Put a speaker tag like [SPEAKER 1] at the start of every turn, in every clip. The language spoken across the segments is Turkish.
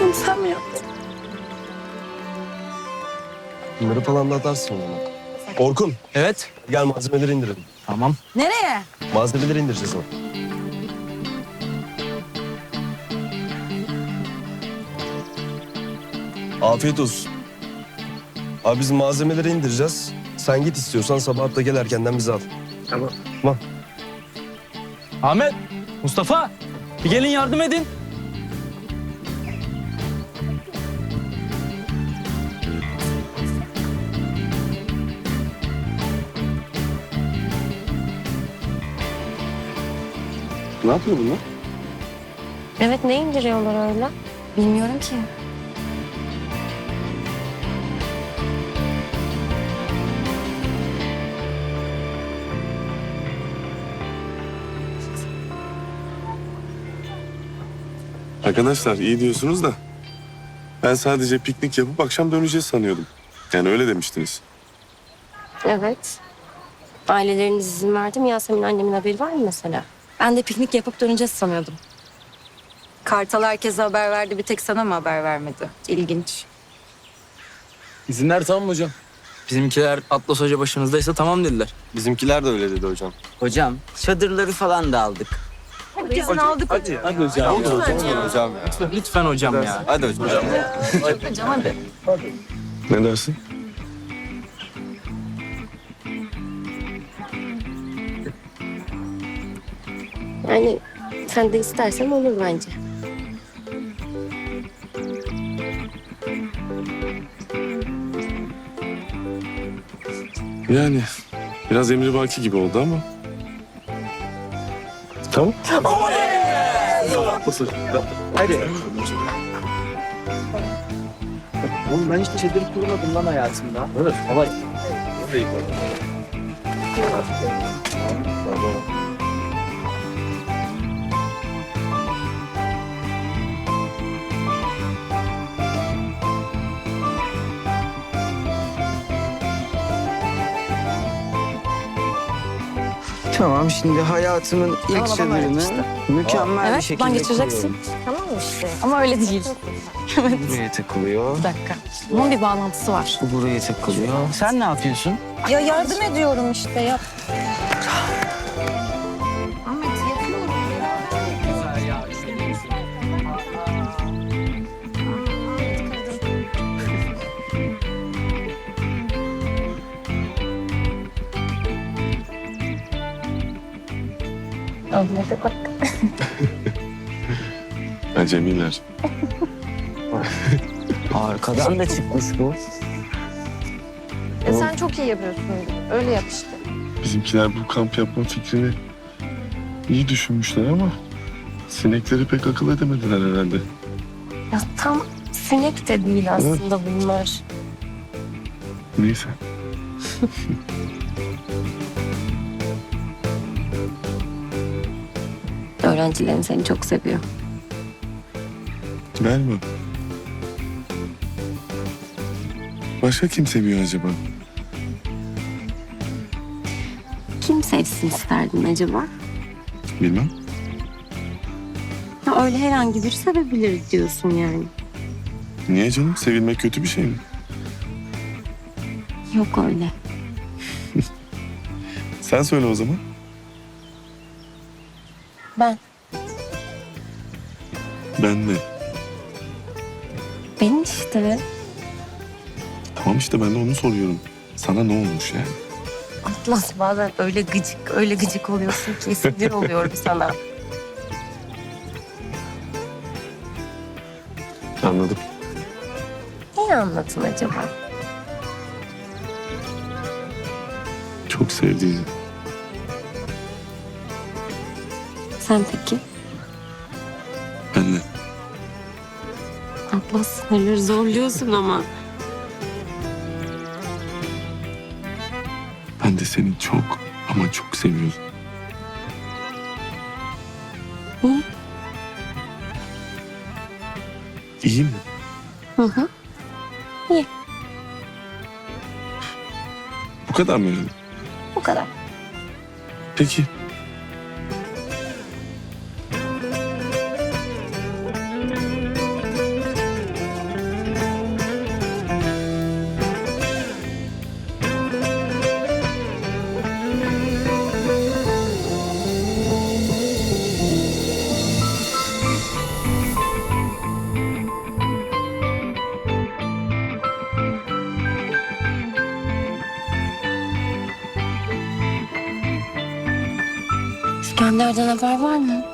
[SPEAKER 1] Bunu sen mi yaptın?
[SPEAKER 2] Bunları falan da atarsın ona. Orkun
[SPEAKER 3] Evet.
[SPEAKER 2] gel malzemeleri indirelim.
[SPEAKER 3] Tamam.
[SPEAKER 1] Nereye?
[SPEAKER 2] Malzemeleri indireceğiz ama. Afiyet olsun. Abi biz malzemeleri indireceğiz. Sen git istiyorsan sabah da gel erkenden bizi al.
[SPEAKER 3] Tamam.
[SPEAKER 2] Tamam.
[SPEAKER 3] Ahmet, Mustafa bir gelin yardım edin.
[SPEAKER 2] Ne yapıyor bunlar?
[SPEAKER 4] Evet ne indiriyorlar öyle?
[SPEAKER 1] Bilmiyorum ki.
[SPEAKER 5] Arkadaşlar iyi diyorsunuz da ben sadece piknik yapıp akşam döneceğiz sanıyordum. Yani öyle demiştiniz.
[SPEAKER 4] Evet. Aileleriniz izin verdi mi? Yasemin annemin haberi var mı mesela?
[SPEAKER 1] Ben de piknik yapıp döneceğiz sanıyordum. Kartal herkese haber verdi. Bir tek sana mı haber vermedi? İlginç.
[SPEAKER 3] İzinler tamam mı hocam? Bizimkiler Atlas Hoca başınızdaysa tamam dediler.
[SPEAKER 2] Bizimkiler de öyle dedi hocam.
[SPEAKER 6] Hocam çadırları falan da aldık.
[SPEAKER 1] İzin aldık.
[SPEAKER 3] Hadi, hadi hocam.
[SPEAKER 2] Hocam ya.
[SPEAKER 3] Lütfen, lütfen hocam ya.
[SPEAKER 2] Hadi hocam.
[SPEAKER 1] Hocam hadi.
[SPEAKER 5] Ne dersin?
[SPEAKER 4] Yani sen de istersen olur bence.
[SPEAKER 5] Yani biraz emrivaki gibi oldu ama. Tamam.
[SPEAKER 6] Hadi. Oğlum ben hiç çadır kurmadım lan hayatımda. Evet. Hava Tamam şimdi hayatımın ilk
[SPEAKER 1] Ama işte.
[SPEAKER 6] mükemmel bir
[SPEAKER 1] Evet,
[SPEAKER 6] şekilde
[SPEAKER 1] geçireceksin.
[SPEAKER 4] Tamam mı işte?
[SPEAKER 1] Ama öyle değil.
[SPEAKER 6] Buraya takılıyor.
[SPEAKER 1] Bir dakika. Bunun bir bağlantısı var.
[SPEAKER 6] Bu buraya takılıyor. Sen ne yapıyorsun?
[SPEAKER 1] Ya yardım ediyorum işte yap.
[SPEAKER 4] Ahmet'e bak.
[SPEAKER 5] Acemiler.
[SPEAKER 6] Arkadan da çıkmış bu.
[SPEAKER 4] E sen çok iyi yapıyorsun. Öyle yap işte.
[SPEAKER 5] Bizimkiler bu kamp yapma fikrini iyi düşünmüşler ama sinekleri pek akıl edemediler herhalde.
[SPEAKER 4] Ya tam sinek de değil aslında bunlar.
[SPEAKER 5] Neyse.
[SPEAKER 4] Öğrencilerin seni çok seviyor.
[SPEAKER 5] Galiba. Başka kim seviyor acaba?
[SPEAKER 4] Kim sevsin isterdin acaba?
[SPEAKER 5] Bilmem.
[SPEAKER 4] Ya öyle herhangi biri sevebilir diyorsun yani.
[SPEAKER 5] Niye canım? Sevilmek kötü bir şey mi?
[SPEAKER 4] Yok öyle.
[SPEAKER 5] Sen söyle o zaman.
[SPEAKER 4] Ben.
[SPEAKER 5] Ben de.
[SPEAKER 4] Benim işte.
[SPEAKER 5] Tamam işte ben de onu soruyorum. Sana ne olmuş yani?
[SPEAKER 4] Atlas bazen öyle gıcık, öyle gıcık oluyorsun ki sinir oluyorum sana.
[SPEAKER 5] Anladım.
[SPEAKER 4] Niye anlatın acaba?
[SPEAKER 5] Çok sevdiğini.
[SPEAKER 4] Sen peki?
[SPEAKER 5] Ben de.
[SPEAKER 4] Atlas sınırları zorluyorsun ama.
[SPEAKER 5] Ben de seni çok ama çok seviyorum.
[SPEAKER 4] İyi.
[SPEAKER 5] İyi mi?
[SPEAKER 4] Hı hı.
[SPEAKER 5] Bu kadar mı yani?
[SPEAKER 4] Bu kadar.
[SPEAKER 5] Peki.
[SPEAKER 4] İskender'den haber var mı?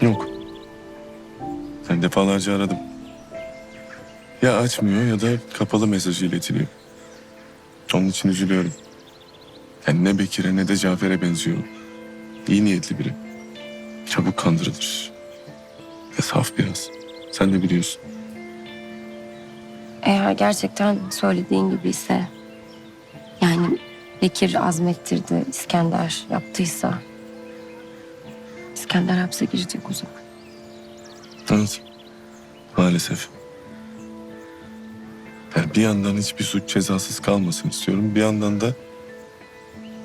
[SPEAKER 5] Yok. Ben defalarca aradım. Ya açmıyor ya da kapalı mesajı iletiliyor. Onun için üzülüyorum. Yani ne Bekir'e ne de Cafer'e benziyor. İyi niyetli biri. Çabuk kandırılır. Ve saf biraz. Sen de biliyorsun.
[SPEAKER 4] Eğer gerçekten söylediğin gibi ise... Yani Bekir azmettirdi, İskender yaptıysa... İskender hapse girecek o zaman.
[SPEAKER 5] Evet. Maalesef. Yani bir yandan hiçbir suç cezasız kalmasın istiyorum. Bir yandan da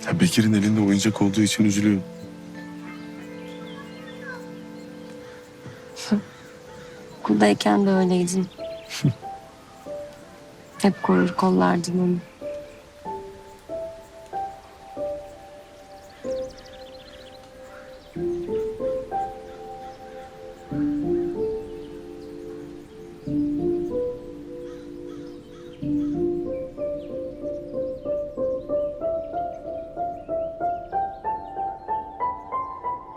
[SPEAKER 5] ya Bekir'in elinde oyuncak olduğu için üzülüyorum.
[SPEAKER 4] Okuldayken de öyleydin. Hep korur kollardın onu.